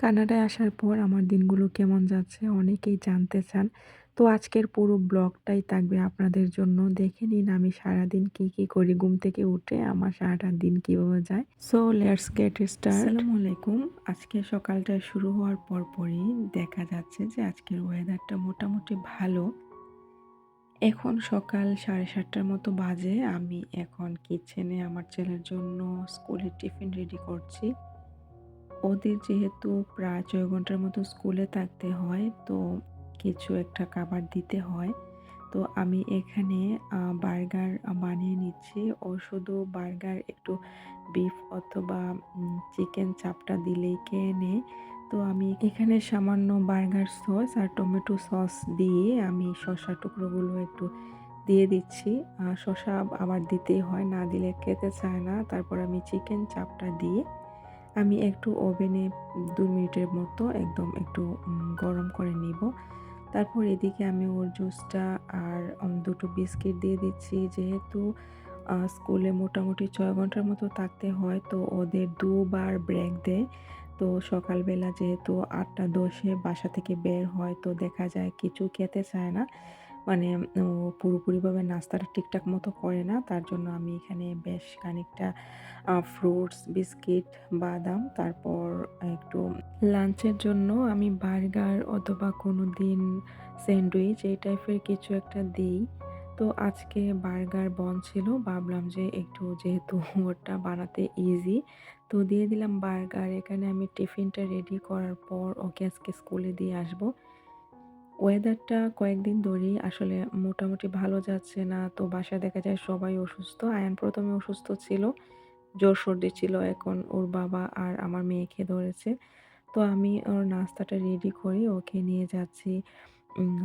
কানাডায় আসার পর আমার দিনগুলো কেমন যাচ্ছে অনেকেই জানতে চান। তো আজকের পুরো ব্লগটাই থাকবে আপনাদের জন্য। দেখে নিন আমি সারাদিন কি কি করি, ঘুম থেকে উঠে আমার সারাটা দিন কীভাবে যায়। সো লেটস গেট স্টার্ট আসসালামু আলাইকুম। আজকে সকালটা শুরু হওয়ার পর পরই দেখা যাচ্ছে যে আজকের ওয়েদারটা মোটামুটি ভালো। এখন সকাল সাড়ে সাতটার মতো বাজে। আমি এখন কিচেনে আমার ছেলের জন্য স্কুলের টিফিন রেডি করছি। ওদের যেহেতু প্রায় ছয় ঘণ্টার মতো স্কুলে থাকতে হয়, তো কিছু একটা খাবার দিতে হয়। তো আমি এখানে বার্গার বানিয়ে নিচ্ছি। ও শুধু বার্গার, একটু বিফ অথবা চিকেন চাপটা দিলেই খেয়ে নেয় তো আমি এখানে সামান্য বার্গার সস আর টমেটো সস দিয়ে আমি শসা টুকরোগুলো একটু দিয়ে দিচ্ছি। শসা আবার দিতেই হয়, না দিলে খেতে চায় না। তারপর আমি চিকেন চাপটা দিয়ে আমি একটু ওভেনে দু মিনিটের মতো একদম একটু গরম করে নিব। তারপর এদিকে আমি ওর জুসটা আর দুটো বিস্কিট দিয়ে দিচ্ছি। যেহেতু স্কুলে মোটামুটি ছয় ঘণ্টার মতো থাকতে হয়, তো ওদের দুবার ব্রেক দেয়। তো সকালবেলা যেহেতু আটটা দশে বাসা থেকে বের হয়, তো দেখা যায় কিছু খেতে চায় না। মানে পুরোপুরিভাবে নাস্তাটা ঠিকঠাক মতো করে না। তার জন্য আমি এখানে বেশ খানিকটা ফ্রুটস, বিস্কিট, বাদাম, তারপর একটু লাঞ্চের জন্য আমি বার্গার অথবা কোনো দিন স্যান্ডউইচ এই টাইপের কিছু একটা দিই। তো আজকে বার্গার বন ছিল, ভাবলাম যে একটু যেহেতু ওটা বানাতে ইজি তো দিয়ে দিলাম বার্গার। এখানে আমি টিফিনটা রেডি করার পর ওকে আজকে স্কুলে দিয়ে আসব। ওয়েদারটা কয়েকদিন ধরেই আসলে মোটামুটি ভালো যাচ্ছে না। তো বাসায় দেখা যায় সবাই অসুস্থ। আয়ান প্রথমে অসুস্থ ছিল জ্বর সর্দি ছিল এখন ওর বাবা আর আমার মেয়েকে ধরেছে। তো আমি ওর নাস্তাটা রেডি করি ওকে নিয়ে যাচ্ছি।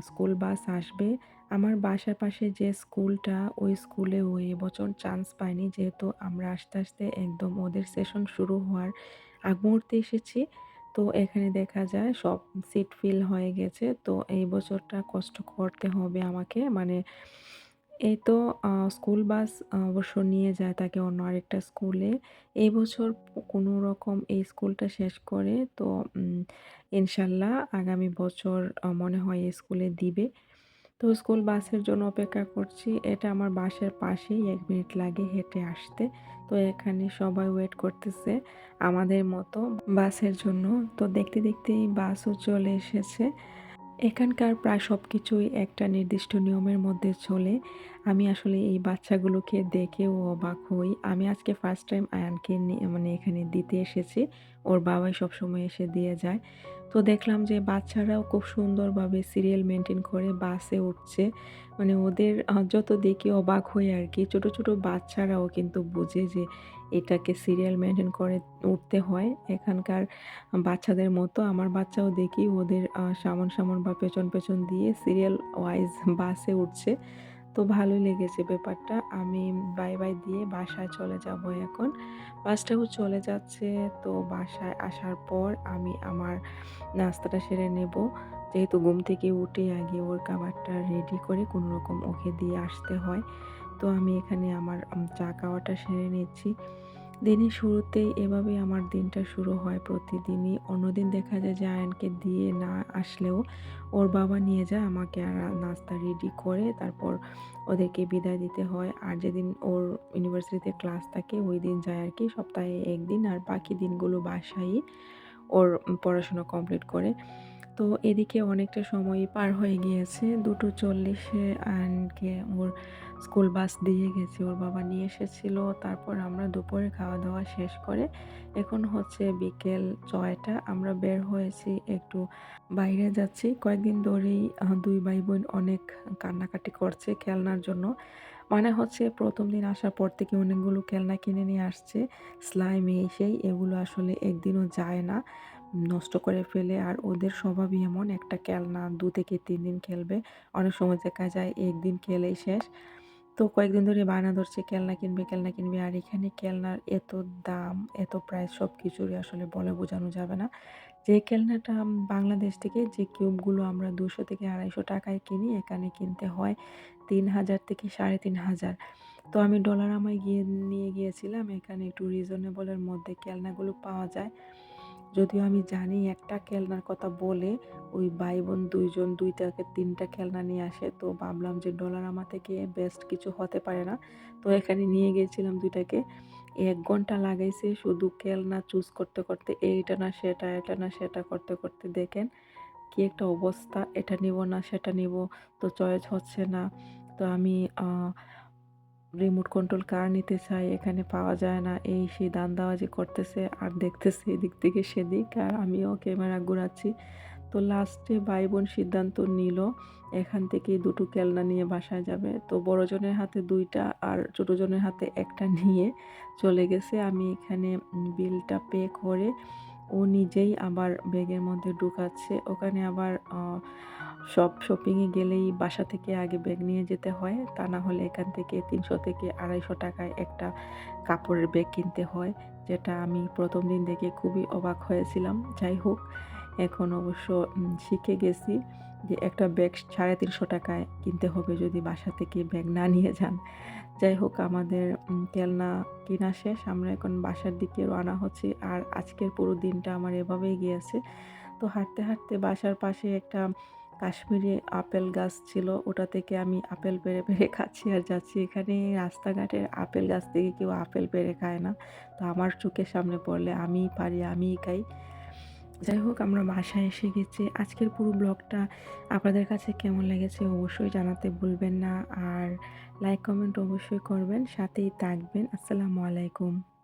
স্কুল বাস আসবে। আমার বাসার পাশে যে স্কুলটা, ওই স্কুলে ও এবছর চান্স পায়নি যেহেতু আমরা আস্তে আস্তে একদম ওদের সেশন শুরু হওয়ার আগ মুহূর্তে এসেছি। তো এখানে দেখা যায় সব সিট ফিল হয়ে গেছে। তো এই বছরটা কষ্ট করতে হবে আমাকে। মানে এই তো স্কুল বাস অবশ্য নিয়ে যায় তাকে অন্য আরেকটা স্কুলে এই বছর কোনো রকম এই স্কুলটা শেষ করে তো ইনশাল্লাহ আগামী বছর মনে হয় এই স্কুলে দিবে। তো স্কুল বাসের জন্য অপেক্ষা করছি। এটা আমার বাসের পাশেই এক মিনিট লাগে হেঁটে আসতে। তো এখানে সবাই ওয়েট করতেছে আমাদের মতো বাসের জন্য। তো দেখতে দেখতেই বাসও চলে এসেছে। এখানকার প্রায় সব কিছুই একটা নির্দিষ্ট নিয়মের মধ্যে চলে। আমি আসলে এই বাচ্চাগুলোকে দেখেও অবাক হই। আমি আজকে ফার্স্ট টাইম আয়ানকে মানে এখানে দিতে এসেছি। ওর বাবাই সবসময় এসে দিয়ে যায়। তো দেখলাম যে বাচ্চারাও খুব সুন্দরভাবে সিরিয়াল মেনটেন করে বাসে উঠছে। মানে ওদের যত দেখি অবাক হয়ে আর কি, ছোট ছোট বাচ্চারাও কিন্তু বুঝে যে এটাকে সিরিয়াল মেনটেন করে উঠতে হয়। এখানকার বাচ্চাদের মতো আমার বাচ্চাও দেখি ওদের সামন সামন বা পেছন পেছন দিয়ে সিরিয়াল ওয়াইজ বাসে উঠছে। তো ভালো লেগেছে ব্যাপারটা। আমি বাই বাই দিয়ে বাসায় চলে যাব এখন। বাসটাও চলে যাচ্ছে, তো বাসায় আসার পর আমি আমার নাস্তাটা সেরে নেব। যেহেতু ঘুম থেকে উঠে আগে ওর খাবারটা রেডি করে কোনো রকম ওকে দিয়ে আসতে হয়। তো আমি এখানে আমার চা খাওয়াটা সেরে নিচ্ছি। দিনের শুরুতেই এভাবে আমার দিনটা শুরু হয় প্রতিদিনই। অন্যদিন দেখা যায় যে আয়নকে দিয়ে না আসলেও ওর বাবা নিয়ে যায়, আমাকে আর নাস্তা রেডি করে, তারপর ওদেরকে বিদায় দিতে হয়। আর যেদিন ওর ইউনিভার্সিটিতে ক্লাস থাকে, ওই দিন যায় আর কি, সপ্তাহে একদিন আর বাকি দিনগুলো বাসায় ওর পড়াশোনা কমপ্লিট করে। তো এদিকে অনেকটা সময় পার হয়ে গিয়েছে, দুটো চল্লিশে আয়নকে ওর স্কুল বাস দিয়ে গেছে, ওর বাবা নিয়ে এসেছিল। তারপর আমরা দুপুরে খাওয়া দাওয়া শেষ করে এখন হচ্ছে বিকেল ছয়টা, আমরা বের হয়েছি একটু বাইরে যাচ্ছি। কয়েকদিন ধরেই দুই ভাই বোন অনেক কান্নাকাটি করছে খেলনার জন্য। মানে হচ্ছে প্রথম দিন আসার পর থেকে অনেকগুলো খেলনা কিনে নিয়ে আসছে, স্লাইম এই সেই, এগুলো আসলে একদিনও যায় না, নষ্ট করে ফেলে। আর ওদের স্বভাবই এমন, একটা খেলনা দু থেকে তিন দিন খেলবে, অনেক সময় দেখা যায় একদিন খেলেই শেষ। তো কয়েকদিন ধরে বায়না ধরছে খেলনা কিনবে খেলনা কিনবে। আর এখানে খেলনার এত দাম, এত প্রাইস সব কিছুরই আসলে বলে বোঝানো যাবে না। যে খেলনাটা বাংলাদেশ থেকে যে কিউবগুলো আমরা দুশো থেকে আড়াইশো টাকায় কিনি, এখানে কিনতে হয় তিন হাজার থেকে সাড়ে তিন হাজার। তো আমি ডলার আমায় গিয়ে নিয়ে গিয়েছিলাম, এখানে একটু রিজনেবলের মধ্যে খেলনাগুলো পাওয়া যায়। যদিও আমি জানি একটা খেলনার কথা বলে ওই ভাই বোন দুইজন দুইটাকে তিনটা খেলনা নিয়ে আসে, তো ভাবলাম যে ডলার আমার থেকে বেস্ট কিছু হতে পারে না। তো এখানে নিয়ে গিয়েছিলাম দুইটাকে। এক ঘণ্টা লাগাইছে শুধু খেলনা চুজ করতে করতে, এইটা না, সেটা, এটা না, সেটা করতে করতে দেখেন কি একটা অবস্থা, এটা নিব না, সেটা নিব, তো চয়েস হচ্ছে না। তো আমি রিমোট কন্ট্রোল কার নিতে চাই এখানে পাওয়া যায় না। এই সেই দান্দাবাজি করতেছে আর দেখতেছে এদিক থেকে সেদিক আর আমিও ক্যামেরা ঘুরাচ্ছি। তো লাস্টে ভাই বোন সিদ্ধান্ত নিল, এখান থেকে দুটো কেলনা নিয়ে বাসায় যাবে। তো বড়জনের হাতে দুইটা আর ছোটোজনের হাতে একটা নিয়ে চলে গেছে। আমি এখানে বিলটা পে করে ও নিজেই আবার ব্যাগের মধ্যে ঢুকাচ্ছে। ওখানে আবার সব শপিংয়ে গেলেই বাসা থেকে আগে ব্যাগ নিয়ে যেতে হয়। তা না হলে এখান থেকে তিনশো থেকে আড়াইশো টাকায় একটা কাপড়ের ব্যাগ কিনতে হয়, যেটা আমি প্রথম দিন দেখে খুবই অবাক হয়েছিলাম। যাই হোক, এখন অবশ্য শিখে গেছি। যে একটা ব্যাগ সাড়ে তিনশো টাকায় কিনতে হবে যদি বাসা থেকে ব্যাগ না নিয়ে যান। যাই হোক, আমাদের কেলনা কেনা শেষ। আমরা এখন বাসার দিকে রওনা হচ্ছি। আর আজকের পুরো দিনটা আমার এভাবেই গিয়েছে। তো হাঁটতে হাঁটতে বাসার পাশে একটা কাশ্মীরি আপেল গাছ ছিল। ওটা থেকে আমি আপেল পেরে পেরে খাচ্ছি আর যাচ্ছি এখানে রাস্তাঘাটের আপেল গাছ থেকে কেউ আপেল পেরে খায় না। তো আমার চোখের সামনে পড়লে আমিই পারি, আমিই খাই। যাই হোক, আমরা বাসায় এসে গেছি। আজকের পুরো ব্লগটা আপনাদের কাছে কেমন লেগেছে অবশ্যই জানাতে ভুলবেন না। আর লাইক কমেন্ট অবশ্যই করবেন, সাথেই থাকবেন। আসসালামু আলাইকুম।